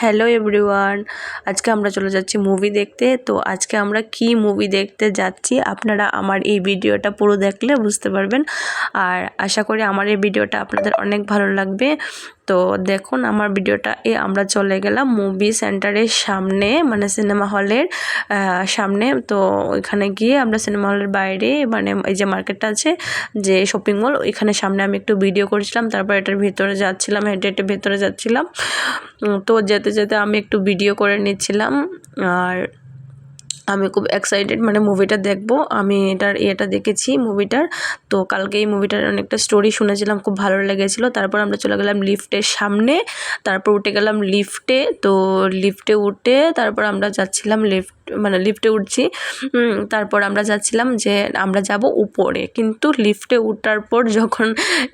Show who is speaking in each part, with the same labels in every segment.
Speaker 1: Hello everyone, আজকে আমরা চলে যাচ্ছি মুভি দেখতে। তো আজকে আমরা কি মুভি দেখতে যাচ্ছি আপনারা আমার এই ভিডিওটা পুরো দেখলে বুঝতে পারবেন। আর আশা করি আমার এই ভিডিওটা আপনাদের অনেক ভালো লাগবে। তো দেখুন, আমার ভিডিওটা এ আমরা চলে গেলাম মুভি সেন্টারের সামনে মানে সিনেমা হলের সামনে। তো ওইখানে গিয়ে আমরা সিনেমা হলের বাইরে মানে এই যে মার্কেটটা আছে, যে শপিং মল ওইখানে সামনে আমি একটু ভিডিও করেছিলাম, তারপর এটার ভিতরে যাচ্ছিলাম, হেঁটে হেঁটে ভেতরে যাচ্ছিলাম। তো যেতে যেতে আমি একটু ভিডিও করে নিচ্ছিলাম, আর আমি খুব এক্সাইটেড মানে মুভিটা দেখব। আমি এটার ইয়েটা দেখেছি মুভিটার তো কালকে এই মুভিটার অনেকটা স্টোরি শুনেছিলাম, খুব ভালো লেগেছিলো। তারপর আমরা চলে গেলাম লিফটের সামনে। তারপর উঠে গেলাম লিফটে তো লিফটে উঠে তারপর আমরা যাচ্ছিলাম লিফট মানে লিফটে উঠছি। তারপর আমরা যাচ্ছিলাম যে আমরা যাব উপরে। কিন্তু লিফটে উঠার পর যখন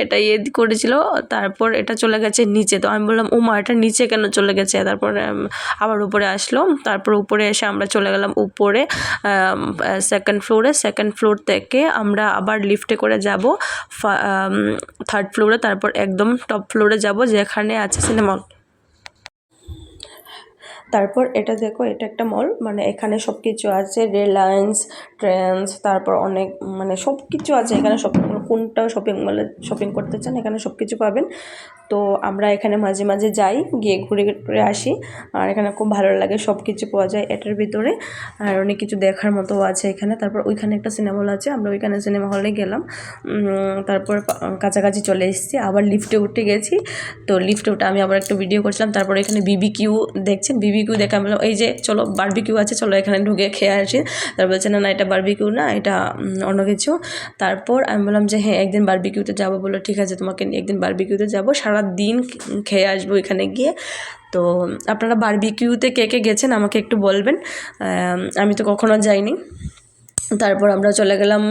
Speaker 1: এটা ইয়ে করেছিল, তারপর এটা চলে গেছে নিচে। তো আমি বললাম, উমা, এটা নিচে কেন চলে গেছে? তারপর আবার উপরে আসলো। তারপর উপরে এসে আমরা চলে গেলাম উপরে সেকেন্ড ফ্লোরে সেকেন্ড ফ্লোর থেকে আমরা আবার লিফটে করে যাব থার্ড ফ্লোরে তারপর একদম টপ ফ্লোরে যাব, যেখানে আছে সিনেমা তারপর এটা দেখো, এটা একটা মল মানে এখানে সব কিছু আছে রিলায়েন্স ট্রেন্ডস তারপর অনেক মানে সব কিছু আছে এখানে শপিং কোনটা শপিং মলে শপিং করতে চান, এখানে সব কিছু পাবেন। তো আমরা এখানে মাঝে মাঝে যাই, গিয়ে ঘুরে ঘুরে আসি, আর এখানে খুব ভালো লাগে সব কিছু পাওয়া যায় এটার ভিতরে। আর অনেক কিছু দেখার মতো আছে এখানে, তারপর ওইখানে একটা সিনেমা হল আছে, আমরা ওইখানে সিনেমা হলে গেলাম। তারপর কাছাকাছি চলে এসেছি, আবার লিফটে উঠে গেছি। তো লিফটে উঠে আমি আবার একটা ভিডিও করছিলাম, তারপর এখানে বিবি কিউ দেখছেন বিবি কিউ দেখে আমি বললাম এই যে চলো বারবি কিউ আছে চলো এখানে ঢুকে খেয়ে আসি। তারপর বলছে না না এটা বারবি কিউ না এটা অন্য কিছু। তারপর আমি বললাম যে হ্যাঁ একদিন বারবি কিউতে যাব। বলো ঠিক আছে তোমাকে একদিন বারবি কিউতে যাব। সারা দিন খেয়ে আসব এখানে গিয়ে। তো আপনারা বারবিকিউতে কে কে গেছেন আমাকে একটু বলবেন। আমি তো কখনো যাইনি। তারপর আমরা চলে গেলাম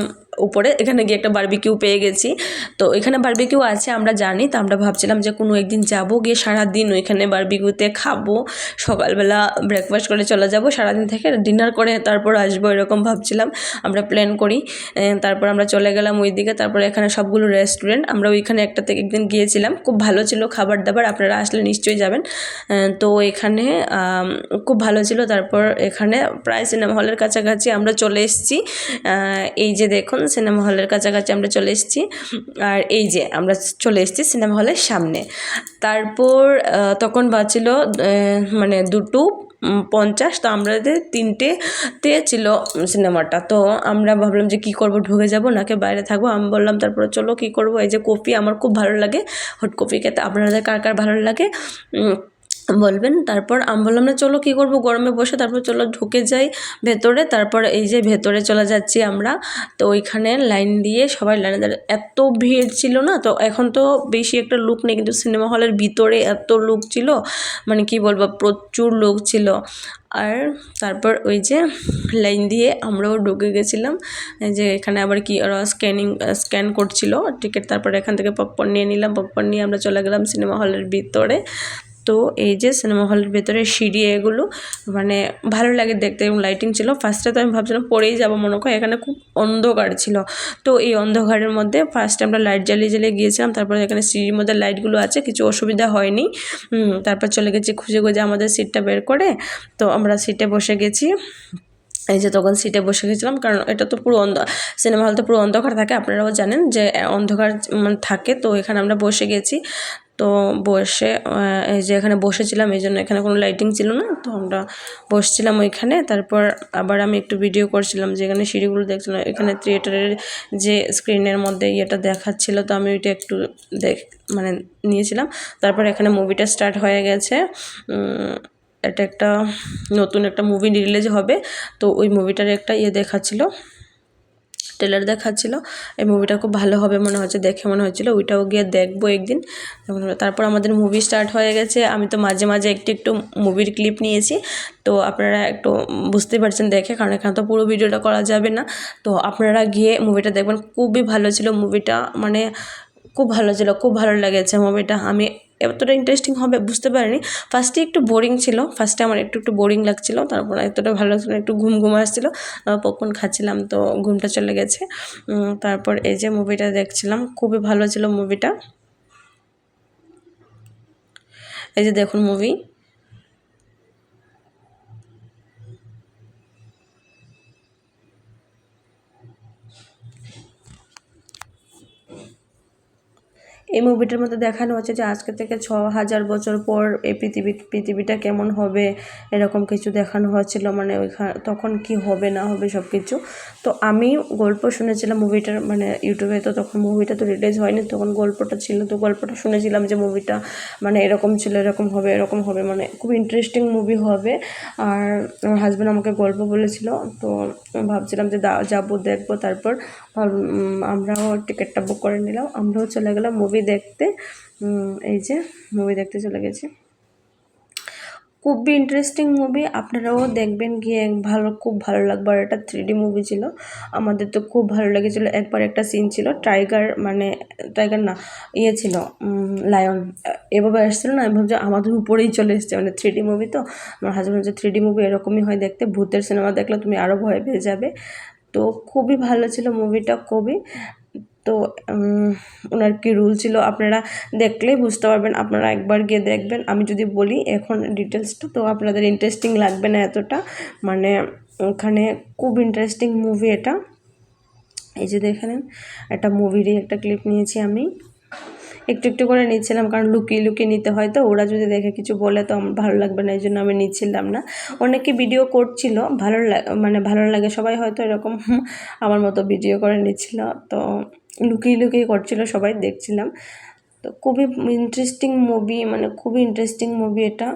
Speaker 1: উপরে, এখানে গিয়ে একটা বারবিকিউ পেয়ে গেছি। তো এখানে বারবিকিউ আছে, আমরা জানি, তো আমরা ভাবছিলাম যে কোনো একদিন যাব, গিয়ে সারাদিন ওইখানে বারবিকিউতে খাব। সকালবেলা ব্রেকফাস্ট করে চলে যাব, সারাদিন থেকে ডিনার করে তারপর আসব, এরকম ভাবছিলাম। আমরা প্ল্যান করি তারপর আমরা চলে গেলাম ওই দিকে তারপর এখানে সবগুলো রেস্টুরেন্ট আমরা ওইখানে একটা থেকে একদিন গিয়েছিলাম। খুব ভালো ছিল খাবার দাবার আপনারা আসলে নিশ্চয়ই যাবেন। তো এখানে খুব ভালো ছিল, তারপর এখানে প্রায় সিনেমা হলের কাছাকাছি আমরা চলে এসেছি। এই যে দেখুন সিনেমা হলের কাছাকাছি আমরা চলে এসেছি। আর এই যে আমরা চলে এসেছি সিনেমা হলের সামনে। তারপর তখন বাজছিল মানে দুটো পঞ্চাশ, তো আমাদের তিনটেতে ছিল সিনেমাটা। তো আমরা ভাবলাম যে কী করব, ঢুকে যাব, নাকি বাইরে থাকব। আমি বললাম, তারপরে চলো কী করব? এই যে কফি আমার খুব ভালো লাগে, হট কফি খেতে। আপনাদের কার কার ভালো লাগে? বলবেন, তারপর আমি বললাম, না, চলো কী করব? গরমে বসে তারপর চলো ঢুকে যাই ভেতরে। তারপর এই যে ভেতরে চলে যাচ্ছি আমরা। তো ওইখানে লাইন দিয়ে সবাই লাইনে দাঁড়িয়ে, এত ভিড় ছিল না? তো এখন তো বেশি একটা লুক নেই, কিন্তু সিনেমা হলের ভিতরে এত লোক ছিল মানে কি বলব, প্রচুর লোক ছিল। আর তারপর ওই যে লাইন দিয়ে আমরাও ঢুকে গেছিলাম। যে এখানে আবার কি ওরা স্ক্যানিং স্ক্যান করছিল টিকিট, তারপর এখান থেকে পপকর্ন নিয়ে নিলাম পপকর্ন নিয়ে আমরা চলে গেলাম সিনেমা হলের ভিতরে। তো এই যে সিনেমা হলের ভেতরে সিঁড়ি এগুলো মানে ভালো লাগে দেখতে এবং লাইটিং ছিল। ফার্স্টে তো আমি ভাবছিলাম পরেই যাব মনে করি, এখানে খুব অন্ধকার ছিল। তো এই অন্ধকারের মধ্যে ফার্স্টে আমরা লাইট জ্বালিয়ে জ্বালিয়ে গিয়েছিলাম, তারপরে এখানে সিঁড়ির মধ্যে লাইটগুলো আছে, কিছু অসুবিধা হয়নি। তারপর চলে গেছি খুঁজে খুঁজে আমাদের সিটটা বের করে, তো আমরা সিটে বসে গেছি। এই যে তখন সিটে বসে গেছিলাম, কারণ এটা তো পুরো অন্ধ সিনেমা হল তো পুরো অন্ধকার থাকে, আপনারাও জানেন যে অন্ধকার মানে থাকে, তো এখানে আমরা বসে গেছি। তো বসে এই যে এখানে বসেছিলাম, এই জন্য এখানে কোনো লাইটিং ছিল না, তো আমরা বসছিলাম ওইখানে। তারপর আবার আমি একটু ভিডিও করছিলাম যে এখানে সিঁড়িগুলো দেখছিলাম, এখানে থিয়েটারের যে স্ক্রিনের মধ্যে ইয়েটা দেখাচ্ছিল, তো আমি ওইটা একটু দেখ মানে নিয়েছিলাম। তারপর এখানে মুভিটা স্টার্ট হয়ে গেছে। এটা একটা নতুন একটা মুভি রিলিজ হবে, তো ওই মুভিটার একটা ইয়ে দেখাচ্ছিলো। ট্রেলার দেখাচ্ছিল। এই মুভিটা খুব ভালো হবে মনে হচ্ছে, দেখে মনে হচ্ছিল। ওইটাও গিয়ে দেখব একদিন। তারপর আমাদের মুভি স্টার্ট হয়ে গেছে। আমি তো মাঝে মাঝে একটু একটু মুভির ক্লিপ নিয়েছি। তো আপনারা একটু বুঝতে পারছেন দেখে, কারণ এখানে তো পুরো ভিডিওটা করা যাবে না। তো আপনারা গিয়ে মুভিটা দেখবেন। খুবই ভালো ছিল মুভিটা মানে খুব ভালো ছিল, খুব ভালো লেগেছে মুভিটা আমি এতটা ইন্টারেস্টিং হবে বুঝতে পারিনি। ফার্স্টে একটু বোরিং ছিল ফার্স্টে আমার একটু একটু বোরিং লাগছিল, তারপর এতটা ভালো লাগছিল একটু ঘুম ঘুম আসছিল। পপকর্ন খাচ্ছিলাম তো ঘুমটা চলে গেছে। তারপর এই যে মুভিটা দেখছিলাম, খুবই ভালো ছিল মুভিটা এই যে দেখুন মুভি এই মুভিটার মধ্যে দেখানো হচ্ছে যে আজকে থেকে ছ হাজার বছর পর এই পৃথিবী, পৃথিবীটা কেমন হবে, এরকম কিছু দেখানো হচ্ছিল মানে ওইখানে তখন কি হবে, না হবে সব কিছু তো আমি গল্প শুনেছিলাম মুভিটার মানে ইউটিউবে তো তখন মুভিটা তো রিলিজ হয়নি, তখন গল্পটা ছিল, তো গল্পটা শুনেছিলাম যে মুভিটা মানে এরকম ছিল, এরকম হবে এরকম হবে মানে খুব ইন্টারেস্টিং মুভি হবে। আর আমার হাজব্যান্ড আমাকে গল্প বলেছিল, তো ভাবছিলাম যে যাব, দেখব, তারপর উম, আমরাও টিকিটটা বুক করে নিলাম। আমরাও চলে গেলাম মুভি দেখতে। এই যে মুভি দেখতে চলে গেছি। খুবই ইন্টারেস্টিং মুভি আপনারাও দেখবেন গিয়ে ভালো খুব ভালো লাগবে। আর এটা থ্রি মুভি ছিল। আমাদের তো খুব ভালো লেগেছিলো। একবার একটা সিন ছিল টাইগার মানে টাইগার না ইয়ে ছিল লায়ন এভাবে আসছিল না এভাবে আমাদের উপরেই চলে এসছে। মানে থ্রি মুভি তো। আমার হাজব্যান্ড যে থ্রি মুভি এরকমই হয় দেখতে। ভূতের সিনেমা দেখলে তুমি আরও ভয় পেয়ে যাবে। তো খুবই ভালো ছিল মুভিটা খুবই। তো ওনার কি রুল ছিল আপনারা দেখলেই বুঝতে পারবেন, আপনারা একবার গিয়ে দেখবেন। আমি যদি বলি এখন ডিটেলসটা তো আপনাদের ইন্টারেস্টিং লাগবে না এতটা। মানে ওখানে খুব ইন্টারেস্টিং মুভি এটা। এই যে দেখে নেন, একটা মুভিরই একটা ক্লিপ নিয়েছি আমি। একটু একটু করে নিচ্ছিলাম, কারণ লুকিয়ে লুকিয়ে নিতে হয় তো। ওরা যদি দেখে কিছু বলে তো আমার ভালো লাগবে না, এই জন্য আমি নিচ্ছিলাম না। অনেকে ভিডিও করছিল, ভালো মানে ভালো লাগে, সবাই হয়তো এরকম আমার মতো ভিডিও করে নিচ্ছিল। তো লুকিয়ে লুকিয়ে করছিল, সবাই দেখছিলাম। তো খুবই ইন্টারেস্টিং মুভি মানে খুবই ইন্টারেস্টিং মুভি এটা।